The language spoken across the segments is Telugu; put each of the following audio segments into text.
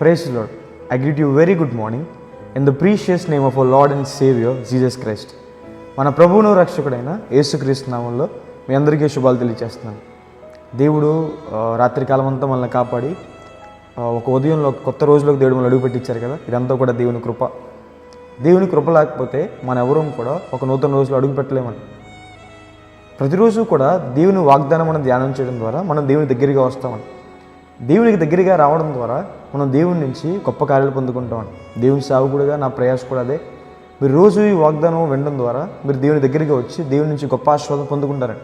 Praise the Lord. I greet you very good morning. In the precious name of our Lord and Savior, Jesus మన ప్రభువును రక్షకుడైన యేసుక్రీస్తు నామంలో మీ అందరికీ శుభాలు తెలియజేస్తున్నాను దేవుడు రాత్రికాలం అంతా మనల్ని కాపాడి ఒక ఉదయంలో కొత్త రోజులోకి దేవుడు మనల్ని అడుగు పెట్టించారు కదా ఇదంతా కూడా దేవుని కృప. దేవుని కృప లేకపోతే మన ఎవరూ కూడా ఒక నూతన రోజులో అడుగు పెట్టలేమని ప్రతిరోజు కూడా దేవుని వాగ్దానం మనం ధ్యానం చేయడం ద్వారా మనం దేవుని దగ్గరగా వస్తామని. దేవునికి దగ్గరగా రావడం ద్వారా మనం దేవుని నుంచి గొప్ప కార్యాలు పొందుకుంటాం దేవుని సేవకుడిగా నా ప్రయాస కూడా అదే. మీరు రోజు ఈ వాగ్దానం వినడం ద్వారా మీరు దేవుని దగ్గరికి వచ్చి దేవుని నుంచి గొప్ప ఆశీర్వాదం పొందుకుంటారండి.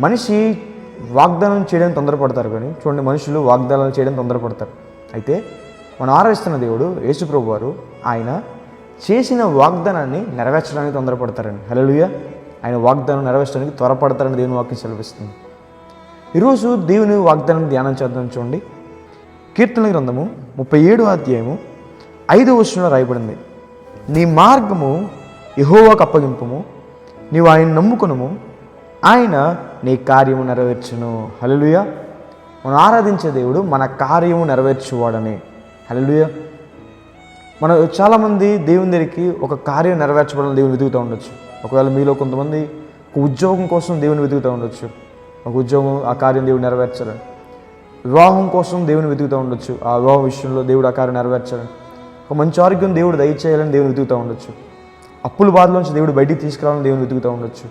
మనిషి వాగ్దానం చేయడానికి తొందరపడతారు కానీ చూడండి మనుషులు వాగ్దానాలు చేయడం తొందరపడతారు. అయితే మనం ఆరాధిస్తున్న దేవుడు యేసుప్రభు వారు ఆయన చేసిన వాగ్దానాన్ని నెరవేర్చడానికి తొందరపడతారండి. హల్లెలూయా. ఆయన వాగ్దానం నెరవేర్చడానికి త్వరపడతారని దేవుని వాక్యం సెలవిస్తుంది. ఈరోజు దేవుని వాగ్దానం ధ్యానం చేద్దాం చూడండి. కీర్తన గ్రంథము ముప్పై ఏడు అధ్యాయము ఐదో వచనంలో రాయబడింది. నీ మార్గము యెహోవాకు అప్పగింపము నీవు ఆయన నమ్ముకునము ఆయన నీ కార్యము నెరవేర్చును. హలలుయ మనం ఆరాధించే దేవుడు మన కార్యము నెరవేర్చువాడని. హలలుయ మనం చాలామంది దేవుని దగ్గరికి ఒక కార్యం నెరవేర్చబడాలని దేవుని వెతుకుతూ ఉండొచ్చు. ఒకవేళ మీలో కొంతమంది ఒక ఉద్యోగం కోసం దేవుని వెతుకుతూ ఉండొచ్చు. ఒక ఉద్యోగం ఆ కార్యం దేవుడు నెరవేర్చరు. వివాహం కోసం దేవుని వెతుకుతూ ఉండొచ్చు. ఆ వివాహం విషయంలో దేవుడు ఆ కార్యం నెరవేర్చాలని ఒక మంచి ఆరోగ్యం దేవుడు దయచేయాలని దేవుని వెతుకుతూ ఉండొచ్చు. అప్పుల బాధలోంచి దేవుడు బయటికి తీసుకురావాలని దేవుని వెతుకుతూ ఉండొచ్చు.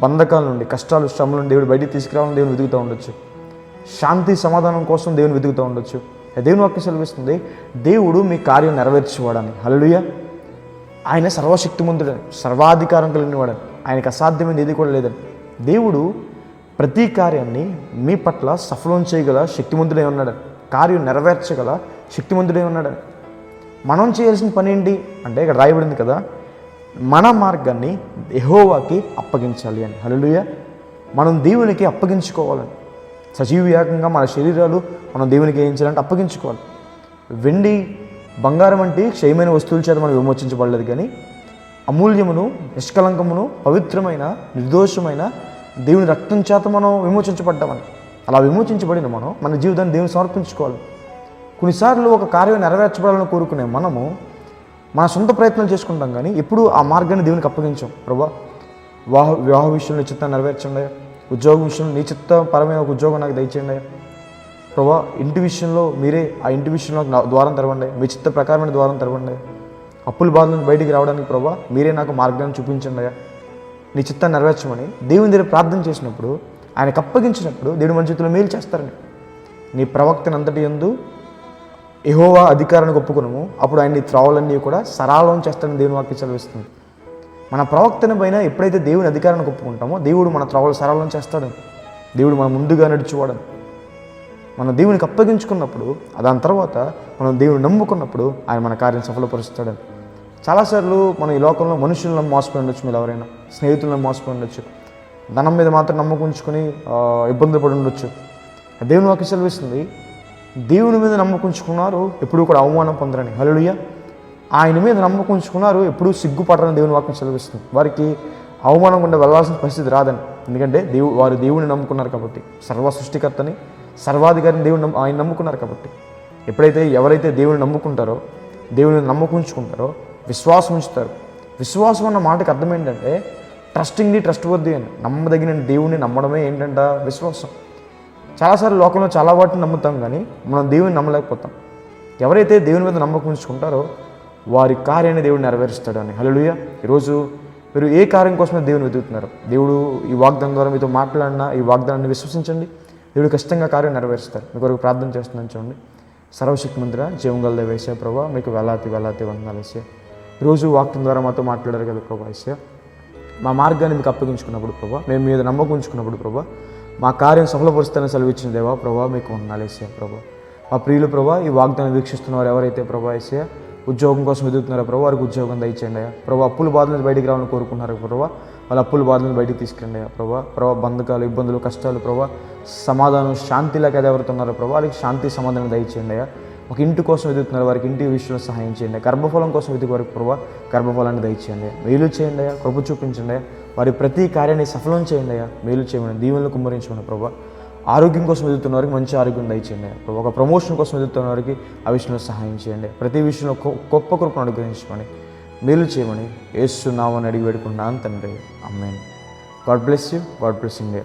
బంధకాల నుండి కష్టాలు శ్రమల నుండి దేవుడు బయటికి తీసుకురావాలని దేవుని వెతుకుతూ ఉండొచ్చు. శాంతి సమాధానం కోసం దేవుని వెతుకుతూ ఉండొచ్చు. దేవుని వాక్యం సెలవిస్తుంది? దేవుడు మీ కార్యం నెరవేర్చేవాడని. హల్లెలూయా. ఆయన సర్వశక్తిమంతుడని సర్వాధికారం కలిగిన వాడని ఆయనకు అసాధ్యమైనది ఏది కూడా లేదని. దేవుడు ప్రతి కార్యాన్ని మీ పట్ల సఫలం చేయగల శక్తిమంతుడై ఉన్నాడని కార్యం నెరవేర్చగల శక్తిమంతుడై ఉన్నాడని మనం చేయాల్సిన పని ఏంటి? అంటే ఇక్కడ రాయబడింది కదా మన మార్గాన్ని ఎహోవాకి అప్పగించాలి అని. హల్లెలూయా. మనం దేవునికి అప్పగించుకోవాలని. సజీవయాగంగా మన శరీరాలు మనం దేవునికి ఏం చేయాలంటే అప్పగించుకోవాలి. వెండి బంగారం వంటి క్షయమైన వస్తువుల చేత మనం విమోచించబడలేదు కానీ అమూల్యమును నిష్కలంకమును పవిత్రమైన నిర్దోషమైన దేవుని రక్తం చేత మనం విమోచించబడ్డామని. అలా విమోచించబడిన మనం మన జీవితాన్ని దేవుని సమర్పించుకోవాలి. కొన్నిసార్లు ఒక కార్యం నెరవేర్చబడాలని కోరుకునే మనము మన సొంత ప్రయత్నాలు చేసుకుంటాం కానీ ఎప్పుడు ఆ మార్గాన్ని దేవునికి అప్పగించాం. ప్రభా వివాహ వివాహ విషయంలో నీ చిత్తాన్ని నెరవేర్చండి. ఉద్యోగం విషయంలో నీ చిత్త పరమైన ఒక ఉద్యోగం నాకు దయచేయండి. ప్రభా ఇంటి విషయంలో మీరే ఆ ఇంటి విషయంలో నా ద్వారం తెరవండి. మీ చిత్త ప్రకారమైన ద్వారం తెరవండి. అప్పుల బాధ నుంచి బయటికి రావడానికి ప్రభా మీరే నాకు మార్గాన్ని చూపించండి. నీ చిత్తాన్ని నెరవేర్చమని దేవుని దగ్గర ప్రార్థన చేసినప్పుడు ఆయనకు అప్పగించినప్పుడు దేవుడి మన చేతిలో మేలు చేస్తారని. నీ ప్రవక్తను అంతటి ఎందు ఎహోవా అధికారాన్ని ఒప్పుకున్నాము అప్పుడు ఆయన నీ త్రావులన్నీ కూడా సరాలం చేస్తాడని దేవుని వాక్యం చదివిస్తుంది మన ప్రవక్తన పైన ఎప్పుడైతే దేవుని అధికారాన్ని ఒప్పుకుంటామో దేవుడు మన త్రావులు సరళం చేస్తాడు దేవుడు మన ముందుగా నడిచేవాడని. మనం దేవునికి అప్పగించుకున్నప్పుడు దాని తర్వాత మనం దేవుని నమ్ముకున్నప్పుడు ఆయన మన కార్యం సఫలపరుస్తాడని. చాలాసార్లు మనం ఈ లోకంలో మనుషులను మోసపోయి ఉండొచ్చు మీరు ఎవరైనా స్నేహితులను మోసపోయి ఉండొచ్చు. ధనం మీద మాత్రం నమ్మకం ఉంచుకొని ఇబ్బంది పడి ఉండొచ్చు. దేవుని వాకి సెలవిస్తుంది దేవుని మీద నమ్మకుంచుకున్నారు ఎప్పుడూ కూడా అవమానం పొందరని. హల్లెలూయా. ఆయన మీద నమ్మకుంచుకున్నారు ఎప్పుడూ సిగ్గుపడరని దేవుని వాక్యం సెలవిస్తుంది. వారికి అవమానం గుండా వెళ్ళాల్సిన పరిస్థితి రాదని. ఎందుకంటే దేవు వారు దేవుని నమ్ముకున్నారు కాబట్టి సర్వ సృష్టికర్తని సర్వాధికారిని దేవుని ఆయన నమ్ముకున్నారు కాబట్టి. ఎప్పుడైతే ఎవరైతే దేవుని నమ్ముకుంటారో దేవుని నమ్మకుంచుకుంటారో విశ్వాసం ఉంచుతారు. విశ్వాసం అన్న మాటకి అర్థం ఏంటంటే ట్రస్టింగ్ని ట్రస్ట్ వద్ది అని. నమ్మదగిన దేవుని నమ్మడమే ఏంటంట? విశ్వాసం. చాలాసార్లు లోకంలో చాలా వాటిని నమ్ముతాం కానీ మనం దేవుని నమ్మలేకపోతాం. ఎవరైతే దేవుని మీద నమ్మకం ఉంచుకుంటారో వారి కార్యాన్ని దేవుడు నెరవేరుస్తాడు అని హలోయ ఈరోజు మీరు ఏ కార్యం కోసమే దేవుని వెతుకుతున్నారు? దేవుడు ఈ వాగ్దానం ద్వారా మీతో మాట్లాడిన ఈ వాగ్దానాన్ని విశ్వసించండి. దేవుడు ఖచ్చితంగా కార్యం నెరవేరుస్తారు. మీ కొరకు ప్రార్థన చేస్తున్నాను చూడండి. సర్వశక్తి మందిర జీవంగల వేసే ప్రభావ మీకు వెలాతి వెలాతి వందనాలు వేసే రోజు వాక్యం ద్వారా మాతో మాట్లాడారు కదా ప్రభా వేసే మా మార్గాన్ని మీకు అప్పగించుకున్నప్పుడు ప్రభా మేము మీద నమ్మకం ఉంచుకున్నప్పుడు ప్రభా మా కార్యం సఫలపరుస్తానని సెలవిచ్చిన దేవా ప్రభా మీకు వందాలేసే ప్రభా. మా ప్రియులు ప్రభా ఈ వాగ్దానం వీక్షిస్తున్నవారు ఎవరైతే ప్రభా వేసే ఉద్యోగం కోసం ఎదుగుతున్నారో ప్రభా వారికి ఉద్యోగం దయచేయండి అయ్యా. ప్రభా అప్పుల బాధల నుంచి బయటికి రావాలని కోరుకున్నారు ప్రభా వాళ్ళ అప్పుల బాధలను నుంచి బయటికి తీసుకురండి అయ్యా ప్రభా. ప్రభా బంధకాలు ఇబ్బందులు కష్టాలు ప్రభా సమాధానం శాంతి లేక ఉన్నారో ప్రభా వాళ్ళకి శాంతి సమాధానం దయచేయండి అయ్యా. ఒక ఇంటి కోసం ఎదుగుతున్నారు వారికి ఇంటి విషయంలో సహాయం చేయండి. గర్భఫలం కోసం ఎదుగు వారికి ప్రభావ గర్భఫలాన్ని దయచేయండి. మేలు చేయండి అయ్యా కృప చూపించండి వారి ప్రతి కార్యాన్ని సఫలం చేయండి అయ్యా. మేలు చేయమని దీవెనలు కుమ్మరించమని ప్రభావ ఆరోగ్యం కోసం ఎదుగుతున్న వారికి మంచి ఆరోగ్యం దయచేయండి ప్రభు. ఒక ప్రమోషన్ కోసం ఎదుగుతున్న వారికి ఆ విషయంలో సహాయం చేయండి. ప్రతి విషయంలో గొప్ప కృపను అనుగ్రహించమని మేలు చేయమని ఏస్తున్నామని అడిగి వేడుకుంటున్నాను తండ్రి. అమ్మాయిని God bless you. God bless India